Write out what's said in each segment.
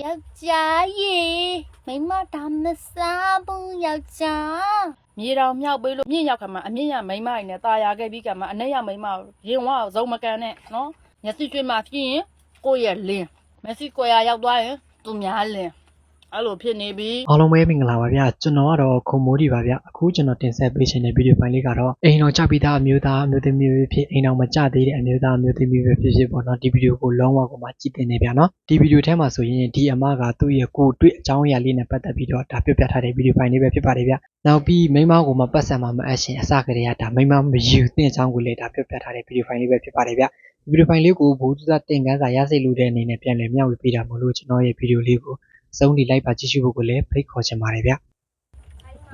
ယောက်ျားရေမိန်းမဒါမစားဘူးယောက်ျား မြေတောင်မြောက်ပေးလို့မြင့်ရောက်ခါမှာအမြင့်ရမိန်းမတွေနဲ့ตาရခဲ့ပြီးကမှအ내ရမိန်းမကိုရင်ဝါကိုဇုံမကန်နဲ့နော်မျက်စိကျွေးမှဖြစ်ရင်ကိုယ့်ရဲ့လင်းမျက်စိကွယ်ရရောက်သွားရင်သူများလင်း အဲ့လိုဖြစ်နေပြီအားလုံးပဲမင်္ဂလာပါဗျကျွန်တော်ကတော့ခုံမိုးဒီပါဗျအခုကျွန်တော်တင်ဆက်ပေးခြင်းတဲ့ဗီဒီယိုဖိုင်လေးကတော့အိမ်တော်ကြပြီးသားအမျိုးသားအမျိုးသမီးပဲဖြစ်အိမ်တော်မကြသေးတဲ့အမျိုးသားအမျိုးသမီးပဲဖြစ်ဖြစ်ပေါ့နော်ဒီဗီဒီယိုကိုလုံးဝကိုမှကြည့်တင်နေဗျနော်ဒီဗီဒီယိုထဲမှာဆိုရင်ဒီအမကသူ့ရဲ့ကိုယ်တွေ့အကြောင်းအရာလေးနဲ့ပတ်သက်ပြီးတော့ဒါပြပြထားတဲ့ဗီဒီယိုဖိုင်လေးပဲဖြစ်ပါတယ်ဗျနောက်ပြီးမိန်းမကိုမပတ်စံမှာမအပ်ရှင်အစကတည်းကဒါမိန်းမမယူတဲ့အကြောင်းကိုလည်းဒါပြပြထားတဲ့ဗီဒီယိုဖိုင်လေးပဲဖြစ်ပါတယ်ဗျဗီဒီယိုဖိုင်လေးကိုဘူသူသာတင်ကန်းစာရစိတ်လို့တဲ့အနေနဲ့ပြန်လည်မျှဝေပေးတာမလို့ကျွန်တော်ရဲ့ဗီဒီယိုလေးကို အဆုံးထိလိုက်ပါကြည့်ရှုဖို့ကိုလည်းဖိတ်ခေါ်ချင်ပါတယ်ဗျ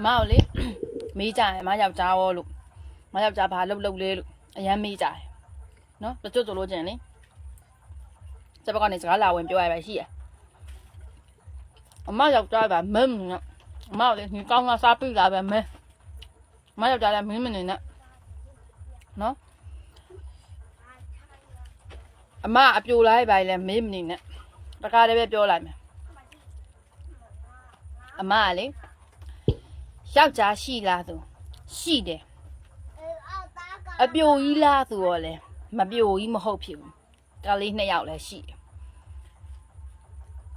မအောင်လေမေးကြရင်မယောက်ျားရောလို့မယောက်ျားဘာလုပ်လုပ်လဲလို့အရန်မေးကြတယ်နော်တချို့ဆိုလို့ကျင်လေစက်ဘက်ကနေစကားလာဝင်ပြောရပါရှိရအမယောက်ျားကမင်းနော်အမကလေဒီကောင်းကစားပြီလာပဲမဲအမယောက်ျားလည်းမင်းမနေနဲ့နော်အမအပြိုလိုက်ပါလေမင်းမနေနဲ့တကားလည်းပဲပြောလိုက်မယ် အမကလေယောက်ျားရှိလားသူရှိတယ်အပြိုကြီးလားသူရောလဲမပြိုကြီးမဟုတ်ဖြစ်ဘူးကလေးနှစ်ယောက်လည်းရှိတယ်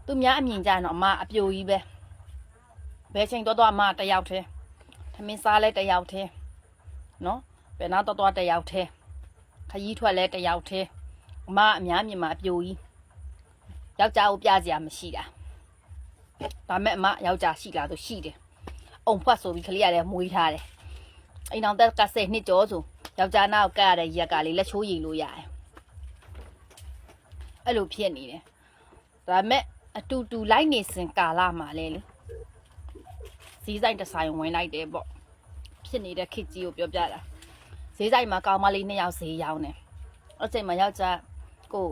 သူများအမြင်ကြရင်တော့အမအပြိုကြီးပဲဘယ်ချိန်တော့တော့အမတစ်ယောက်တည်းသမင်းစားလဲတစ်ယောက်တည်းနော်ဘယ်နောက်တော့တော့တစ်ယောက်တည်းခကြီးထွက်လဲတစ်ယောက်တည်းအမအများမြင်မှာအပြိုကြီးယောက်ျားကိုပြစရာမရှိတာ ဒါမဲ့အမယောက်ျားရှိလားသူရှိတယ်အုံဖွက်ဆိုပြီးကလေးကလည်းမွေးထားတယ်။အိမ်အောင်သက်က10နှစ်ကျော်ဆိုယောက်ျားနာကိုကတ်ရတဲ့ရက်ကလေးလက်ချိုးရည်လို့ရတယ်။အဲ့လိုဖြစ်နေတယ်။ဒါပေမဲ့အတူတူလိုက်နေစဉ်ကာလမှာလဲလေဈေးဆိုင်တစ်ဆိုင်ဝင်လိုက်တယ်ပေါ့။ဖြစ်နေတဲ့ခစ်ကြီးကိုပြောပြတာ။ဈေးဆိုင်မှာကောင်မလေးနှစ်ယောက်ဈေးရောင်းတယ်။အဲ့ချိန်မှာယောက်ျားကို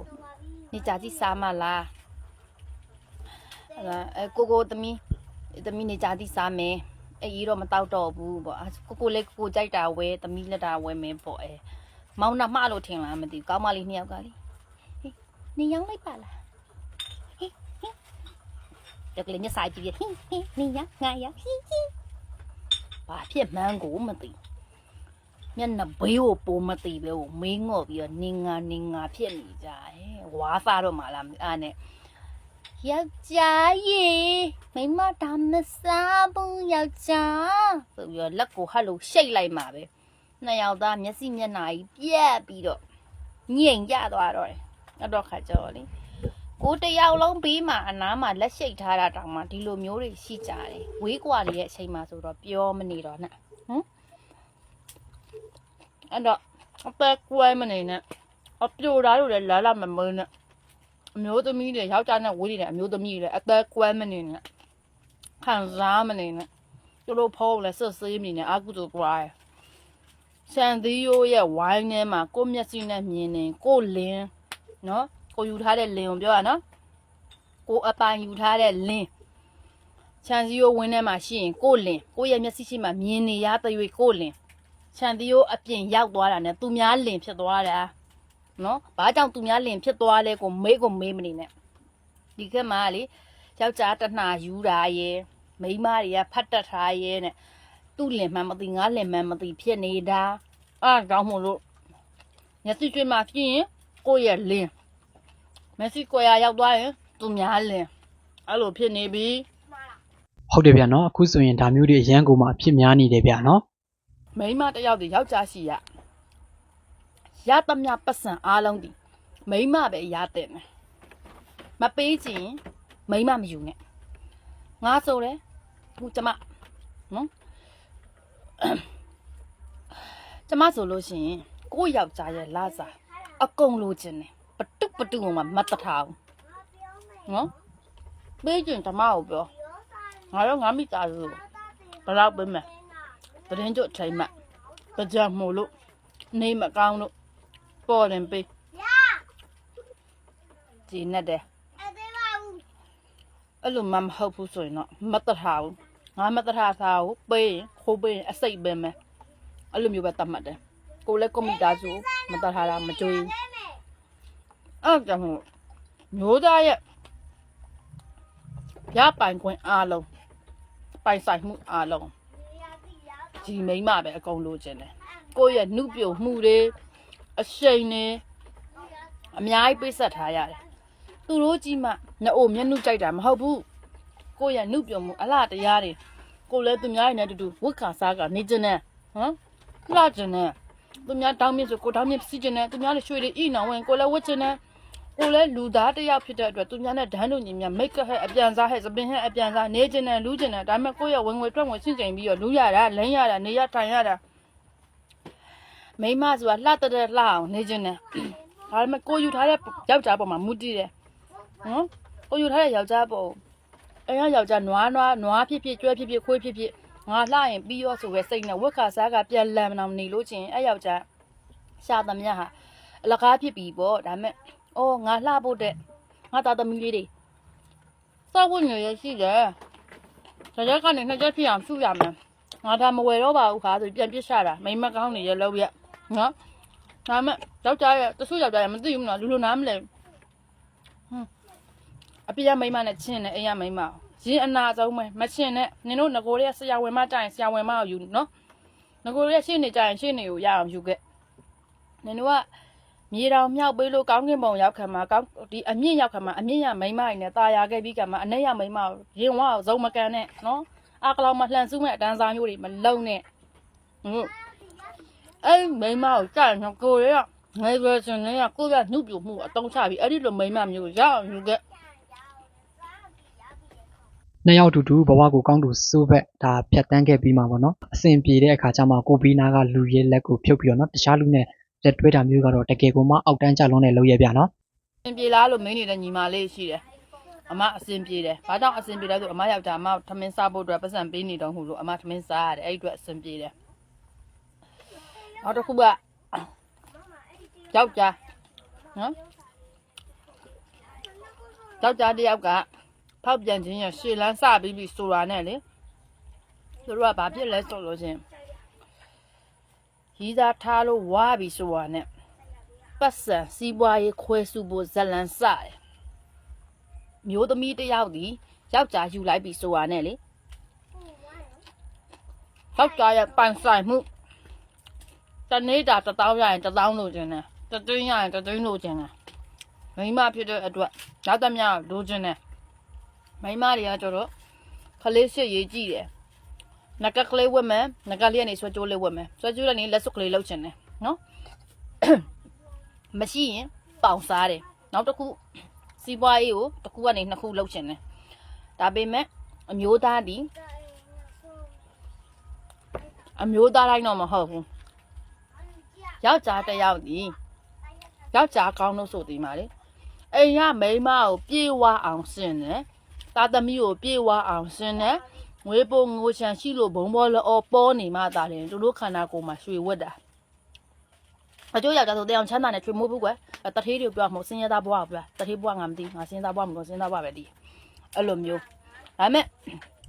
နေကြကြည့်စားမလား။ အဲ့ဒါအဲကိုကိုသမီးသမီးနေကြကြည့်စားမယ်။အေးတော့မတောက်တော့ဘူးပေါ့အာကိုကိုလေးကိုကြိုက်တာဝဲသမီးလက်တာဝဲမင်းပေါ့အဲမောင်းနှမလို့ထင်လားမသိဘူးကောင်းမလေးနှစ်ယောက်ကလေဟေးနေရောက်လိုက်ပါလားဟေးဟေးတကလေးညဆိုင်ကြည့်ဟေးဟေးနေရငါရဟေးဟေးဘာဖြစ်မှန်းကိုမသိမျက်နှာဘေးကိုပိုမသိပဲကိုမင်းငော့ပြီးတော့နင်ငါနင်ငါဖြစ်နေကြတယ်ဝါစားတော့မှလားအားနဲ့ ယောက်ျားရေမိန်းမဒါမစားဘူးယောက်ျားဆိုပြီးတော့လက်ကိုဟတ်လို့ရှိတ်လိုက်မှာပဲနှစ်ယောက်သားမျက်စိမျက်နှာကြီးပြက်ပြီးတော့ညင်ကြသွားတော့တယ်အဲ့တော့ခါကြောလေကိုတစ်ယောက်လုံးပြီးမှအနားမှာလက်ရှိတ်ထားတာတောင်မှဒီလိုမျိုးတွေရှိကြတယ်ဝေးကွာနေတဲ့အချိန်မှာဆိုတော့ပြောမနေတော့နဲ့ဟမ်အဲ့တော့အသက်ကွဲမနေနဲ့အပြိုသားတို့လည်းလာလာမမင်းနဲ့ အမျိုးသမီးတွေယောက်ျားနဲ့ဝေးနေတဲ့အမျိုးသမီးတွေလည်းအသက်ကွဲမနေနဲ့ခံစားမနေနဲ့ကျလို့ဖုံးလဲဆွတ်ဆေးမိနေအာကုသို့ကွာဆန်သီးရိုးရဲ့ဝိုင်းထဲမှာကိုယ့်မျက်စိနဲ့မြင်နေကိုယ်လင်းနော်ကိုယူထားတဲ့လင်းကိုပြောရနော်ကိုအပိုင်ယူထားတဲ့လင်းဆန်သီးရိုးဝင်းထဲမှာရှိရင်ကိုယ်လင်းကိုယ့်ရဲ့မျက်စိရှိမှမြင်နေရတဲ့၍ကိုယ်လင်းဆန်သီးရိုးအပြင်ရောက်သွားတာနဲ့သူများလင်းဖြစ်သွားတာ နော်ဘာကြောင့်သူများလင်းဖြစ်သွားလဲကိုမေးကိုမေးမနေနဲ့ဒီကမှာလေယောက်ျားတဏှာယူတာရဲ့မိန်းမတွေကဖတ်တတ်ထားရဲနဲ့သူ့လင်မှန်မသိငါလင်မှန်မသိဖြစ်နေတာအားကြောင့်မို့လို့မျက်စိကျွေးမှဖြစ်ရင်ကိုယ့်ရဲ့လင်မျက်စိကွယ်ရရောက်သွားရင်သူများလင်အဲ့လိုဖြစ်နေပြီဟုတ်တယ်ဗျနော်အခုဆိုရင်ဒါမျိုးတွေအရန်ကိုမှအဖြစ်များနေတယ်ဗျနော်မိန်းမတစ်ယောက်တည်းယောက်ျားရှိရ ရသမျှပတ်စံအားလုံးဒီမိန်းမပဲရတဲ့မယ်မပေးချင်မိန်းမမယူနဲ့ငါဆိုတယ်ခုကျမနော်ကျမဆိုလို့ရှိရင်ကိုယ့်ယောက်ျားရဲ့လာစားအကုန်လိုချင်တယ်ပတုပတုကမှမတ်တထားဘူးနော်ပေးချင်ဓမ္မကိုပြောငါတော့ငါမိသားစုဘယ်တော့ပေးမယ်တရင်ကျွတ်ထိုင်မှကြံမို့လို့နေမကောင်းလို့ ပေါ်တယ်ပေးဒီနဲ့တဲ့အဲ့လိုမှမဟုတ်ဘူးဆိုရင်တော့မတ်တထားဘူးငါမတ်တထားသားကိုပေးရင်ခိုးပေးရင်အစိတ်ပဲမယ်အဲ့လိုမျိုးပဲတတ်မှတ်တယ်ကိုလည်းကွန်ပျူတာဆိုမတတ်ထားတာမကြွေးဘူးအဲ့ဒါကြောင့်မို့မျိုးသားရဲ့ရပိုင်ခွင့်အားလုံးပိုင်ဆိုင်မှုအားလုံးဒီမိန်းမပဲအကုန်လိုချင်တယ်ကိုယ့်ရဲ့နှုတ်ပြမှုတွေ အရှိန်တွေအများကြီးပိတ်ဆက်ထားရတယ်သူတို့ကြီးမှနှအိုမျက်နှုကြိုက်တာမဟုတ်ဘူးကိုယ့်ရဲ့နှုတ်ပြမှုအလားတရားတွေကိုလည်းသူများရဲ့နဲ့အတူတူဝတ်ခါစားကနေကျင်တယ်ဟမ်လှကျင်တယ်သူများတောင်းမြင့်ဆိုကိုတောင်းမြင့်စီးကျင်တယ်သူများလည်းရွှေတွေဣနောင်ဝင်ကိုလည်းဝတ်ကျင်တယ်ကိုလည်းလူသားတစ်ယောက်ဖြစ်တဲ့အတွက်သူများနဲ့ဒန်းတို့ညီမြမိတ်ကဟဲ့အပြန်စားဟဲ့စပင်ဟဲ့အပြန်စားနေကျင်တယ်လူကျင်တယ်ဒါပေမဲ့ကိုယ့်ရဲ့ဝင်ငွေထွက်ငွေရှင်းကျင်ပြီးတော့လူရတာလင်းရတာနေရထိုင်ရတာ မိမဆိုတာလှတဲ့တဲ့လှအောင်နေကျင်တယ်ဒါပေမဲ့ကိုယူထားတဲ့ယောက်ျားပေါ်မှာမူတည်တယ်နော်ကိုယူထားတဲ့ယောက်ျားပေါ်အဲ့ရယောက်ျားနွားနွားနွားဖြစ်ဖြစ်ကျွဲဖြစ်ဖြစ်ခွေးဖြစ်ဖြစ်ငါလှရင်ပြီးရောဆိုပဲစိတ်နဲ့ဝက်ခါစားကပြန်လန်မအောင်နေလို့ချင်းအဲ့ယောက်ျားရှာသမျှဟာအလကားဖြစ်ပြီပေါ့ဒါပေမဲ့။အော်ငါလှဖို့တဲ့ငါသားသမီးလေးတွေစောက်ဝင်ရရှိတယ်။ဒါရက်ကနေနှစ်ချက်ဖြစ်အောင်စုရမယ်။ငါဒါမဝယ်တော့ပါဘူးခါဆိုပြန်ပြစ်ချတာမိမကောင်းနေရလို့ရ နော်။ဒါမဲ့ယောက်ျားရဲ့တဆူယောက်ျားရဲ့မသိဘူးနော်လူလိုနားမလဲ။ဟွန်းအပြည့်ရမိမနဲ့ချင်းနဲ့အိမ်ရမိမရင်းအနာဆုံးပဲမချင်းနဲ့နင်တို့ငကိုရဲ့ဆရာဝန်မတိုင်ဆရာဝန်မကိုယူနော်။ငကိုရဲ့ရှေ့နေကြရင်ရှေ့နေကိုရအောင်ယူခဲ့။နင်တို့က မြေတောင်မြောက်ပေးလို့ကောင်းကင်ဘုံရောက်ခံမှာကောင်းဒီအမြင့်ရောက်ခံမှာအမြင့်ရမိန်းမရည်နဲ့ตาရခဲ့ပြီးကမှအ내ရမိန်းမကိုရင်ဝါကိုဇုံမကန်နဲ့နော်အကလောင်မလှန်စုမဲ့အတန်းစားမျိုးတွေမလုံနဲ့ဟုတ် အဲ့မိန်းမကိုကြာရင်ကိုရငယ်ရွယ်စင်နဲ့ကိုရနှုတ်ပြမှုအတုံးချပြီးအဲ့ဒီလိုမိန်းမမျိုးရအောင်ယူခဲ့နှစ်ယောက်တူတူဘဝကိုကောင်းတူစိုးဘက်ဒါဖြတ်တန်းခဲ့ပြီးမှာပေါ့နော်အဆင်ပြေတဲ့အခါကျမှကိုဘီနာကလူရဲလက်ကိုဖြုတ်ပြီးတော့နော်တခြားလူနဲ့လက်တွဲတာမျိုးကတော့တကယ်ကိုမှအောက်တန်းကြလုံးနဲ့လုပ်ရပြနော်အဆင်ပြေလားလို့မင်းနေတဲ့ညီမလေးရှိတယ်အမအဆင်ပြေတယ်ဘာကြောင့်အဆင်ပြေလဲဆိုအမယောက်ျားအမထမင်းစားဖို့အတွက်ပတ်စံပေးနေတော့ဟုလို့အမထမင်းစားရတယ်အဲ့ဒီအတွက်အဆင်ပြေတယ် နောက်တစ်ခုကယောက်ျားနော်ယောက်ျားတစ်ယောက်ကဖောက်ပြန်ခြင်းရရှေ့လန်းစပြီးပြီဆိုတာနဲ့လေသူတို့ကဘာဖြစ်လဲဆိုလို့ချင်းရီးသားထားလို့ဝါပြီဆိုတာနဲ့ပတ်စံစီးပွားရေးခွဲစုဖို့ဇလန်စတယ်မျိုးသမီးတစ်ယောက်ဒီယောက်ျားယူလိုက်ပြီဆိုတာနဲ့လေယောက်ျားရဲ့ပန်ဆိုင်မှု တနေ့တာတစ်တောင်းရရင်တစ်တောင်းလို့ခြင်းတယ်တစ်သိန်းရရင်တစ်သိန်းလို့ခြင်းတယ်မိန်းမဖြစ်တဲ့အတွက်ရောက်သမျှလိုခြင်းတယ်မိန်းမတွေကကျတော့ခလေးစစ်ရေးကြည့်တယ်နကကလေးဝက်မယ်နကလေးကနေဆွဲကြိုးလေးဝက်မယ်ဆွဲကြိုးလေးနေလက်စွပ်ကလေးလှုပ်ခြင်းတယ်နော်မရှိရင်ပေါင်စားတယ်နောက်တစ်ခုစီးပွားရေးကိုတစ်ခုကနေနှစ်ခုလုပ်ချင်တယ်ဒါပေမဲ့အမျိုးသားဒီအမျိုးသားတိုင်းတော့မဟုတ်ဘူး ယောက်ျားတစ်ယောက်ဒီယောက်ျားကောင်းလို့ဆိုဒီမှာလေအိမ်ကမိန်းမကိုပြေးဝအောင်ဆင်တယ်သားသမီးကိုပြေးဝအောင်ဆင်တယ်ငွေပုံငိုချန်ရှိလို့ဘုံဘောလောပေါ်နေမှသာတယ်သူတို့ခန္ဓာကိုယ်မှာရွှေဝတ်တာအကျိုးယောက်ျားဆိုတရားချမ်းသာနဲ့ချွေမိုးဘူးကွယ်တထေးတွေပြောမဟုတ်စင်းရသားဘွားပြောတထေးဘွားငါမသိငါစင်းသားဘွားမလို့စင်းသားဘွားပဲဒီအဲ့လိုမျိုးဒါပေမဲ့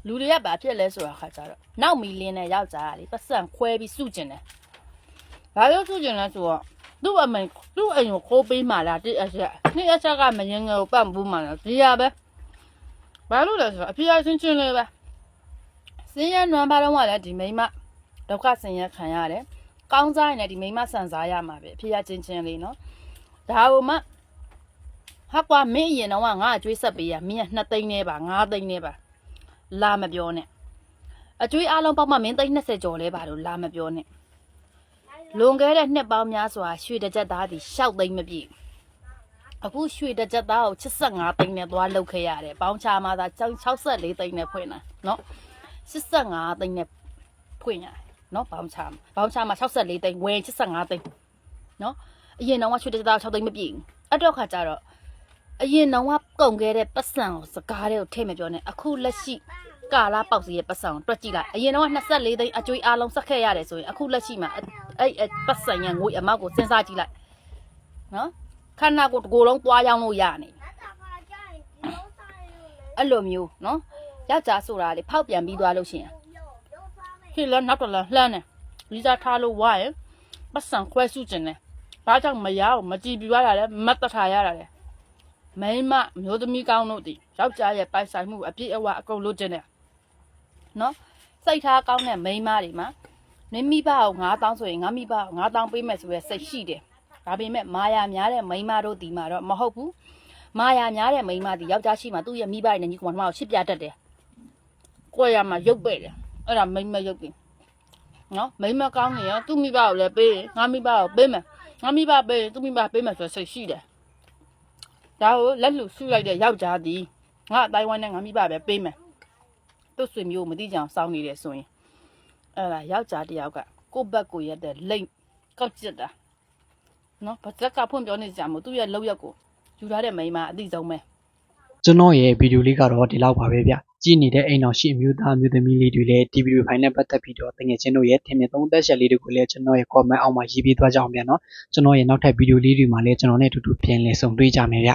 လူတွေကဘာဖြစ်လဲဆိုတာခါကြတော့နောက်မီလင်းနဲ့ယောက်ျားကလေပတ်စံခွဲပြီးစုကျင်တယ် ဘာလို့စုကျင်လဲဆိုတော့သူ့အမေသူ့အိမ်ကိုခိုးပေးမှလားတိအချက်နှစ်အချက်ကမရင်ငယ်ကိုပတ်ဘူးမှလားဒီရပဲဘာလို့လဲဆိုတော့အဖေအချင်းချင်းလေးပဲစင်းရနွမ်းပါတော့ကလည်းဒီမိမဒုက္ခဆင်းရဲခံရတယ်ကောင်းစားရင်လည်းဒီမိန်းမဆန်စားရမှာပဲအဖေကချင်းချင်းလေးနော်ဒါဟိုမှဟာကွာမင်းအရင်တော့ကငါအကျွေးဆက်ပေးရမင်းက2သိန်းနဲ့ပါ5သိန်းနဲ့ပါလာမပြောနဲ့အကျွေးအလုံးပေါက်မှမင်းသိန်း20ကျော်လဲပါလို့လာမပြောနဲ့ လွန်ခဲ့တဲ့နှစ်ပေါင်းများစွာရွှေတစ်ကြက်သားဒီ6သိန်းမပြည့်အခုရွှေတစ်ကြက်သားကို85သိန်းနဲ့သွားလုပ်ခဲ့ရတယ်ပေါင်းချမှာသာ64သိန်းနဲ့ဖွင့်တာနော်85သိန်းနဲ့ဖွင့်ရတယ်နော်ဘောင်းချမှာဘောင်းချမှာ64သိန်းဝယ်85သိန်းနော်အရင်တော့ကရွှေတစ်သား6သိန်းမပြည့်ဘူးအဲ့တော့ခါကျတော့အရင်တော့ကကုန်ခဲ့တဲ့ပတ်စံကိုစကားတွေကိုထည့်မပြောနဲ့အခုလက်ရှိကာလာပေါက်စီရဲ့ပတ်စံကိုတွက်ကြည့်လိုက်အရင်တော့က24သိန်းအကျွေးအားလုံးစက်ခဲ့ရတယ်ဆိုရင်အခုလက်ရှိမှာ အဲ့အဲ့ပတ်စံရဲ့ငွေအမောက်ကိုစဉ်းစားကြည့်လိုက်နော်ခန္ဓာကိုယ်တစ်ကိုယ်လုံးသွားရောက်လို့ရနေအဲ့လိုမျိုးနော်ယောက်ျားဆိုတာလေဖောက်ပြန်ပြီးသွားလို့ရှိရင်ဖြစ်လဲနောက်တော့လဲလှမ်းတယ်လီစာထားလို့ဝါရင်ပတ်စံခွဲစုကျင်တယ်ဘာကြောင့်မရအောင်မကြည်ပြရတာလဲမတ်တထားရတာလဲမိန်းမအမျိုးသမီးကောင်းတို့ဒီယောက်ျားရဲ့ပိုင်ဆိုင်မှုအပြည့်အဝအကုန်လို့ကျင်းတယ်နော်စိတ်ထားကောင်းတဲ့မိန်းမတွေမှာ မိမိဘကို9000ဆိုရင်ငါမိဘကို9000ပေးမယ်ဆိုရယ်စိတ်ရှိတယ်ဒါပေမဲ့မာယာများတဲ့မိန်းမတို့ဒီမှာတော့မဟုတ်ဘူးမာယာများတဲ့မိန်းမဒီယောက်ျားရှိမှသူ့ရဲ့မိဘရဲ့နေကြီးကောင်မကိုရှစ်ပြတတ်တယ်ကိုယ်ရမှာရုပ်ပဲ့တယ်အဲ့ဒါမိန်းမရုပ်ပြီနော်မိန်းမကောင်းနေရောသူ့မိဘကိုလည်းပေးရင်ငါမိဘကိုပေးမယ်ငါမိဘပေးရင်သူ့မိဘပေးမယ်ဆိုစိတ်ရှိတယ်ဒါကိုလက်လူရှုလိုက်တဲ့ယောက်ျားဒီငါအတိုင်းဝိုင်းနဲ့ငါမိဘပဲပေးမယ်သူ့ဆွေမျိုးမသိကြအောင်စောင်းနေတယ်ဆိုရင် အဲ့ဒါယောက်ျားတစ်ယောက်ကကိုယ့်ဘက်ကိုရက်တဲ့လိမ့်ကောက်ကျစ်တာနော်ဘာသက်ကဖွင့်ပြောနေကြမို့သူ့ရဲ့လောက်ရက်ကိုယူထားတဲ့မိန်းမအသိဆုံးပဲကျွန်တော်ရဲ့ဗီဒီယိုလေးကတော့ဒီလောက်ပါပဲဗျကြည့်နေတဲ့အိမ်တော်ရှိအမျိုးသားအမျိုးသမီးလေးတွေလည်းဒီဗီဒီယိုဖိုင်နဲ့ပတ်သက်ပြီးတော့တကယ်ချင်းတို့ရဲ့ထင်မြင်သုံးသက်ချက်လေးတွေကိုလည်းကျွန်တော်ရဲ့ comment အောက်မှာရေးပေးသွားကြအောင်ဗျာနော်ကျွန်တော်ရဲ့နောက်ထပ်ဗီဒီယိုလေးတွေမှာလည်းကျွန်တော်နဲ့အတူတူပြန်လည်ဆုံတွေ့ကြမယ်ဗျ